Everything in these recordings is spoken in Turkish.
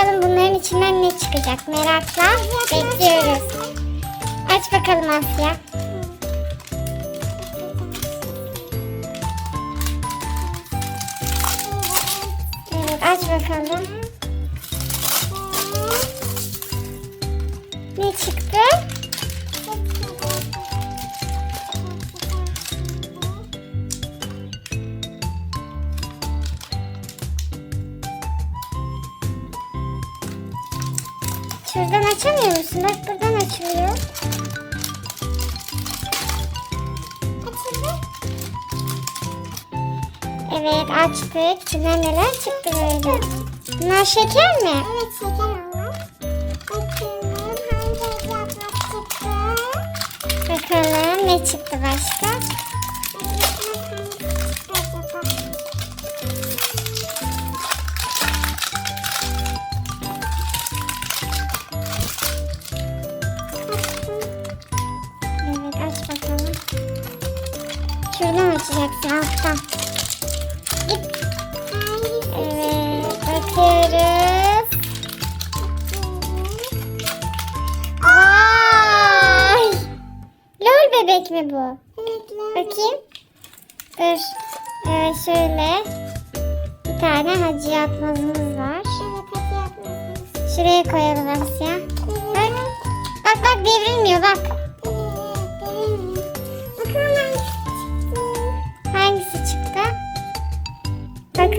Bakalım bunların içinden ne çıkacak merakla bekliyoruz. Aç bakalım Asya. Evet aç bakalım. Ne çıktı? Şuradan açamıyor musun? Bak buradan açılıyor. Açıldı. Evet açtık. İçinden neler çıktı böyle? Bunlar şeker mi? Evet şeker onlar. Bakalım hangi yaprak çıktı? Bakalım ne çıktı başka? Açacaksın alttan. Evet bakıyoruz. Ay! Lol bebek mi bu? Bakayım. Dur. Evet şöyle. Bir tane hacı yatmazımız var. Şuraya koyalım Asya. Bak. Bak bak devrilmiyor bak.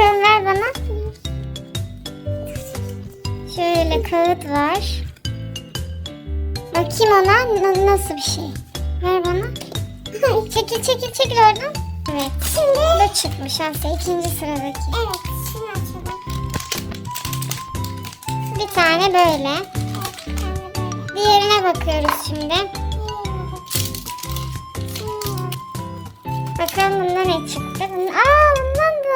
Bakalım ver bana. Şöyle kağıt var. Bakayım ona na- nasıl bir şey. Ver bana. çekil çekil çekil oradan. Evet. Şimdi bu çıkmış Asya ikinci sıradaki. Bir tane böyle. Diğerine bakıyoruz şimdi. Bakalım bunda ne çıktı. Bunun, aa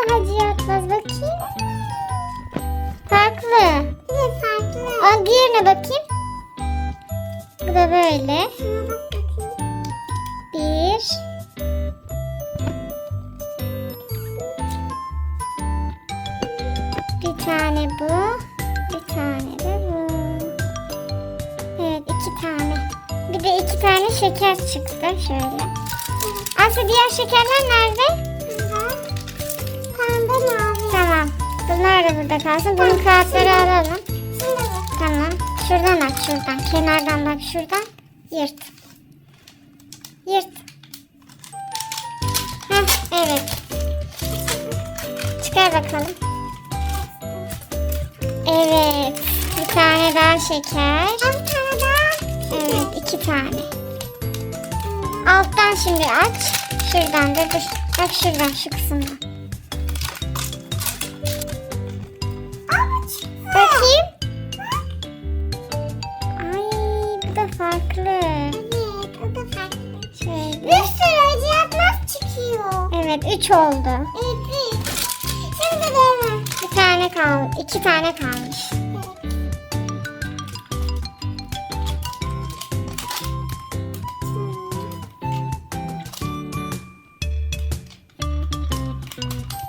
da hacı yatmaz bakayım. Farklı. Aa, diğerine bakayım. Bu da böyle. Bir. Bir tane bu. Bir tane de bu. Evet iki tane. Bir de iki tane şeker çıktı şöyle. Aslı diğer şekerler nerede? Da burada kalsın. Bunun kağıtları alalım. Tamam. Şuradan aç şuradan. Kenardan bak şuradan. Yırt. Yırt. Heh, evet. Çıkar bakalım. Evet. Bir tane daha şeker. Evet iki tane. Alttan şimdi aç. Şuradan da dur. Bak şuradan şu kısımdan. Evet üç oldu. Evet. Şimdi de. Bir tane kaldı. iki tane kalmış.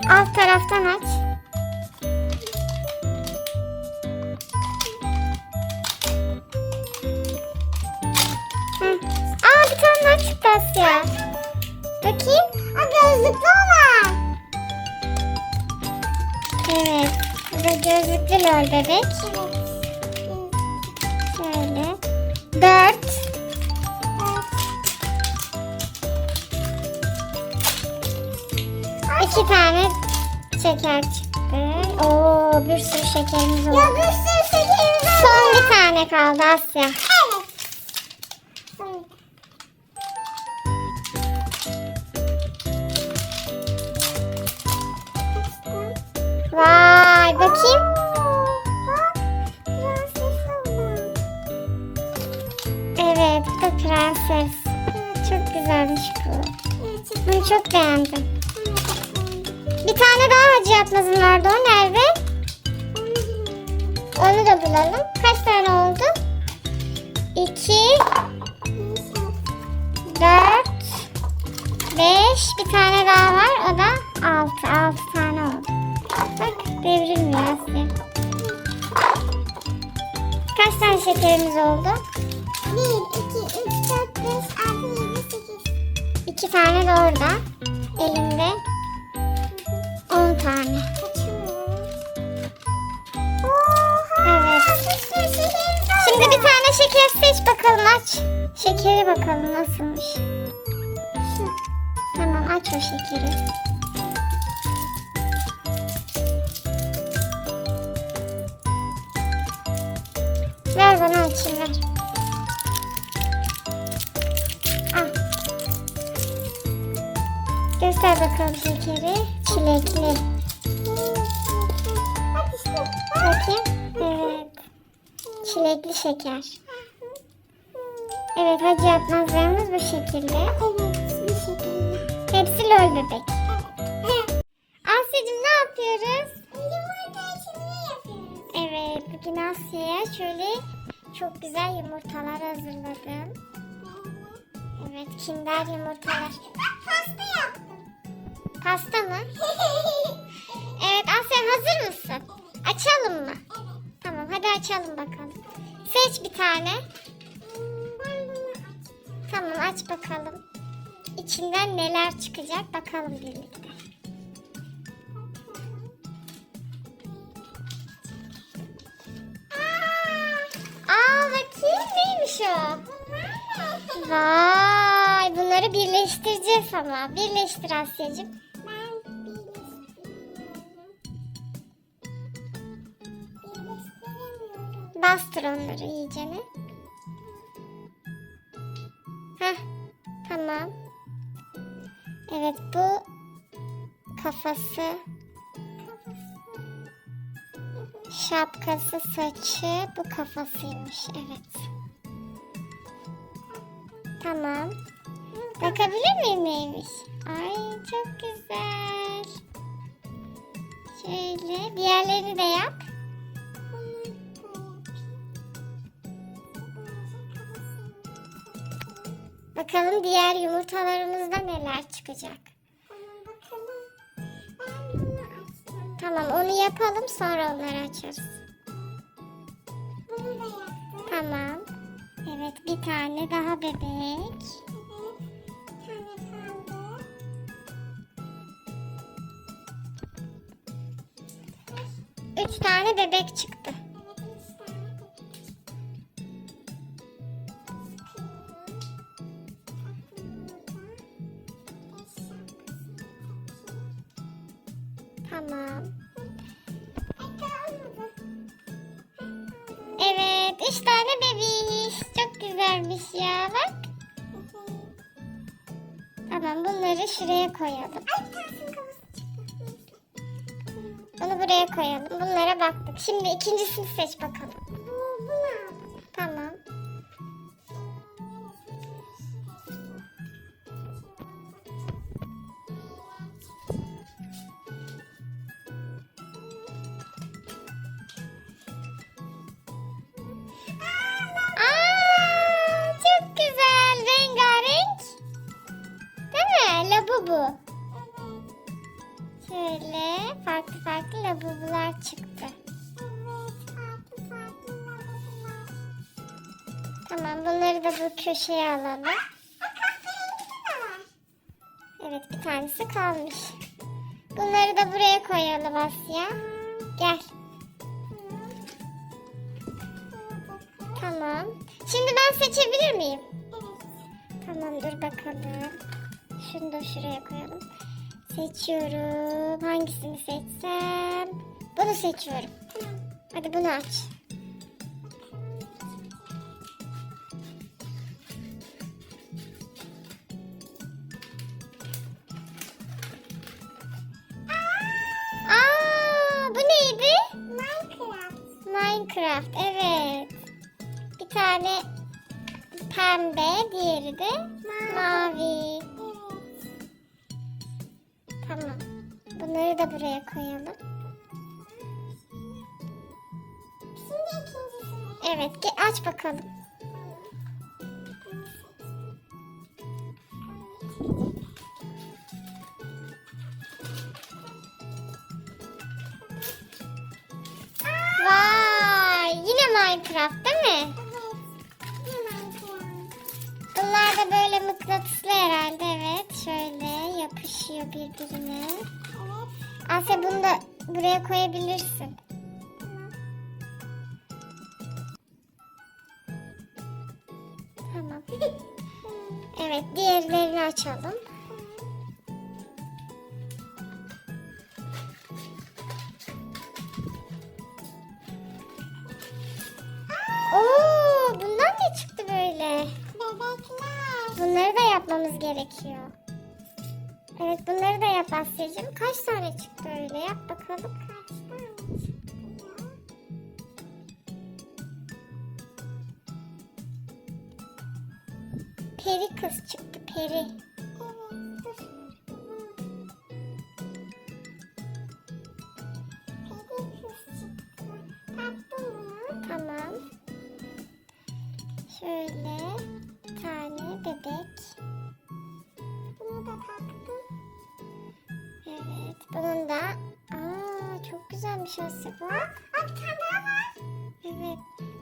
Alt taraftan aç. Hı. Aa bir tane daha çıktı Asya. Bakayım. Gözlüklü olan. Evet. Bu da gözlüklü lol bebek. Evet. Şöyle. Dört. İki tane şeker çıktı. Oo bir sürü şekerimiz Ya oldu. bir sürü şekerimiz var. Son bir tane kaldı Asya. Evet. Son. Vay prenses. Çok güzelmiş bu. Bunu çok beğendim. Bir tane daha hacı yatmazım vardı. O nerede? Onu da bulalım. Kaç tane oldu? İki, dört, beş. Bir tane daha var. O da altı. Altı tane oldu. Bak devrilmiyor Asya. şekerimiz oldu? İki tane de orada. Elimde. On tane. Evet. Şimdi bir tane şeker seç bakalım aç. Şekeri bakalım nasılmış. Tamam aç o şekeri. Ver bana açayım ver. Göster bakalım şekeri. Çilekli. Bakayım. Evet. Çilekli şeker. Evet hacı yapmazlarımız bu şekilde. Evet, bu şekilde. Hepsi lol bebek. Asya'cığım ne yapıyoruz? Yumurta açılımı yapıyoruz. Evet bugün Asya'ya şöyle çok güzel yumurtalar hazırladım. Evet kinder yumurtalar. Pasta yaptım. Pasta mı? Evet Asya hazır mısın? Açalım mı? Tamam hadi açalım bakalım. Seç bir tane. Tamam aç bakalım. İçinden neler çıkacak bakalım birlikte. Aa bakayım neymiş o? Vay bunları birleştireceğiz ama. Birleştir Asya'cığım. Bastır onları iyicene. Heh tamam. Evet bu kafası, şapkası, saçı bu kafasıymış. Evet. Tamam. Bakabilir miyim neymiş? Ay çok güzel. Şöyle diğerlerini de yap. Bakalım diğer yumurtalarımızda neler çıkacak. Tamam onu yapalım sonra onları açarız. Tamam. Evet bir tane daha bebek. Üç tane bebek çıktı. Bunları şuraya koyalım. Bunu buraya koyalım. Bunlara baktık. Şimdi ikincisini seç bakalım. Şöyle farklı farklı labubular çıktı. Tamam bunları da bu köşeye alalım. Evet bir tanesi kalmış. Bunları da buraya koyalım Asya. Gel. Tamam. Şimdi ben seçebilir miyim? Tamam dur bakalım. Şunu da şuraya koyalım. Seçiyorum. Hangisini seçsem? Bunu seçiyorum. Hadi bunu aç. Aa, bu neydi? Minecraft. Minecraft evet. Bir tane pembe, diğeri de mavi. Tamam. Bunları da buraya koyalım. Evet, aç bakalım. Vay, yine Minecraft değil mi? Bunlar da böyle mıknatıslı herhalde evet. Şöyle yapışıyor birbirine. Asya bunu da buraya koyabilirsin. Tamam. Evet diğerlerini açalım. Oo, bundan ne çıktı böyle? Bebekler. Bunları da yapmamız gerekiyor. Evet bunları da yap Asya'cığım. Kaç tane çıktı öyle yap bakalım. Asya bu. Aa, bir tane daha var. Evet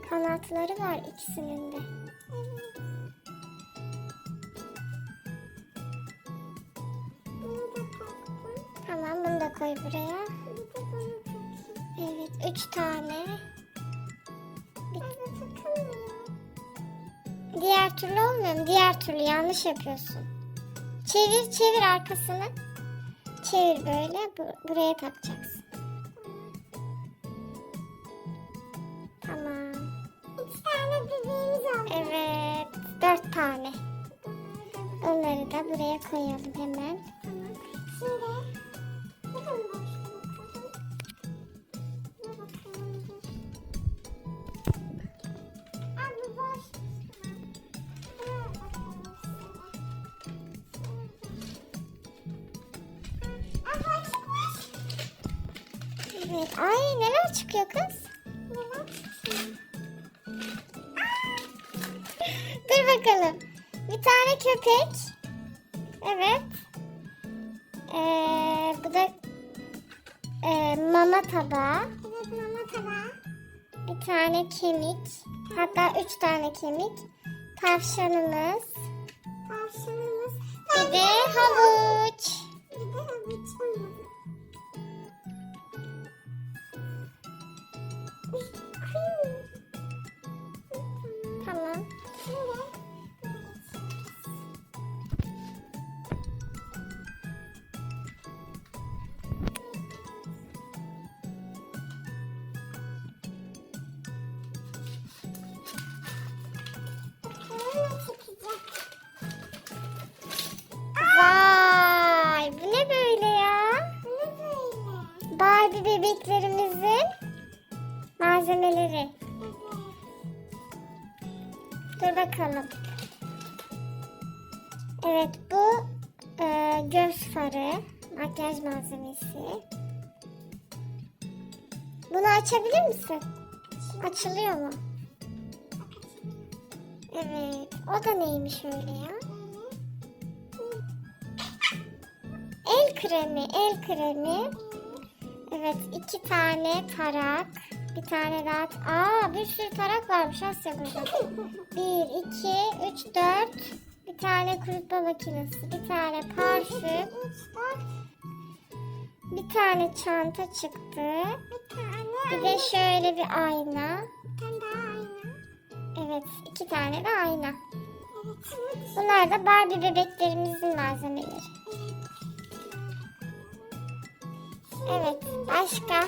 kanatları var ikisinin de. Tamam bunu da koy buraya. Evet üç tane. Diğer türlü olmuyor mu? Diğer türlü yanlış yapıyorsun. Çevir çevir arkasını. Çevir böyle bu- buraya takacaksın. Evet. Ay neler çıkıyor kız? Neler çıkıyor? Dur bakalım. Bir tane köpek. Evet. Ee, bu da ee, mama tabağı. Evet mama tabağı. Bir tane kemik. Hatta üç tane kemik. Tavşanımız. Tavşanımız. Bir de havuç. Bakalım. Evet bu e, göz farı, makyaj malzemesi. Bunu açabilir misin? Açılıyor mu? Evet. O da neymiş öyle ya? El kremi, el kremi. Evet, iki tane tarak. Bir tane daha. Aa, bir sürü tarak varmış Asya burada. Bir, iki, üç, dört. Bir tane kurutma makinesi, bir tane parfüm, bir tane çanta çıktı. bir tane. Bir de şöyle bir ayna. Bir tane daha ayna. Evet, iki tane de ayna. Bunlar da Barbie bebeklerimizin malzemeleri. Evet, başka?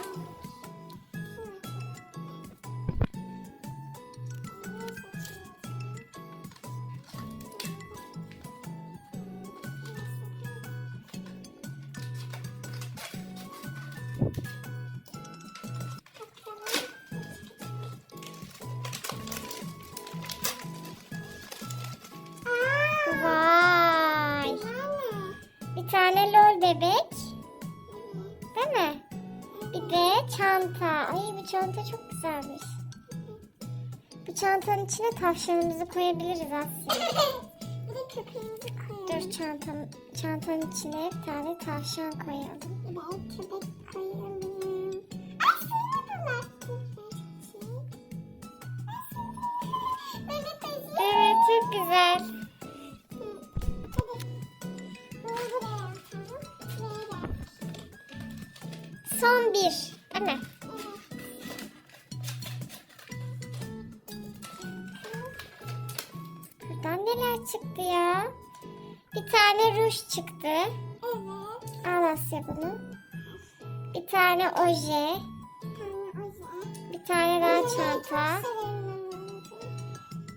mi? Bir de çanta. Ay bu çanta çok güzelmiş. Bu çantanın içine tavşanımızı koyabiliriz aslında. bir de köpeğimizi koyalım. Dur çantanın, çantanın içine bir tane tavşan koyalım. Ben köpek koyalım. Evet çok güzel. Bir. Mi? Buradan neler çıktı ya? Bir tane ruj çıktı. Evet. Al Asya bunu. Bir tane oje. Bir tane daha çanta.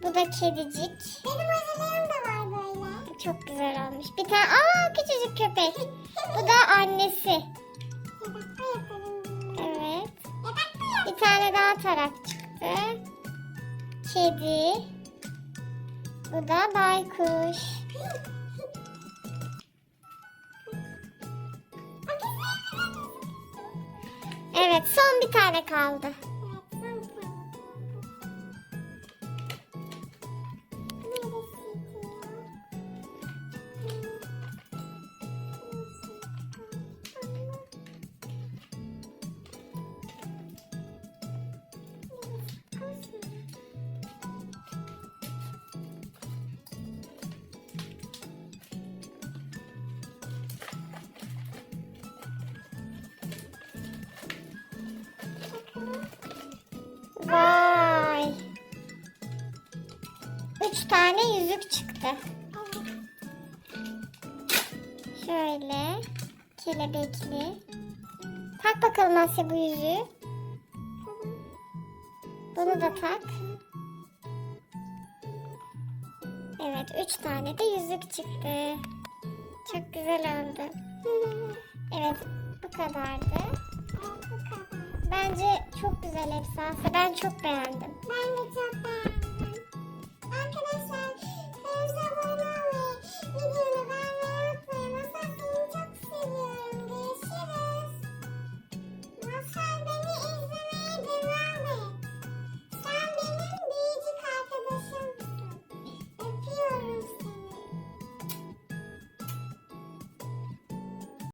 Bu da kedicik. Benim ojelerim de var böyle. Çok güzel olmuş. Bir tane aa küçücük köpek. Bu da annesi. Tane daha tarak çıktı. Kedi. Bu da baykuş. Evet son bir tane kaldı. Yüzük çıktı. Şöyle kelebekli. Tak bakalım Asya bu yüzüğü. Bunu da tak. Evet üç tane de yüzük çıktı. Çok güzel oldu. Evet bu kadardı. Bence çok güzel hepsi. Ben çok beğendim. Ben de çok beğendim.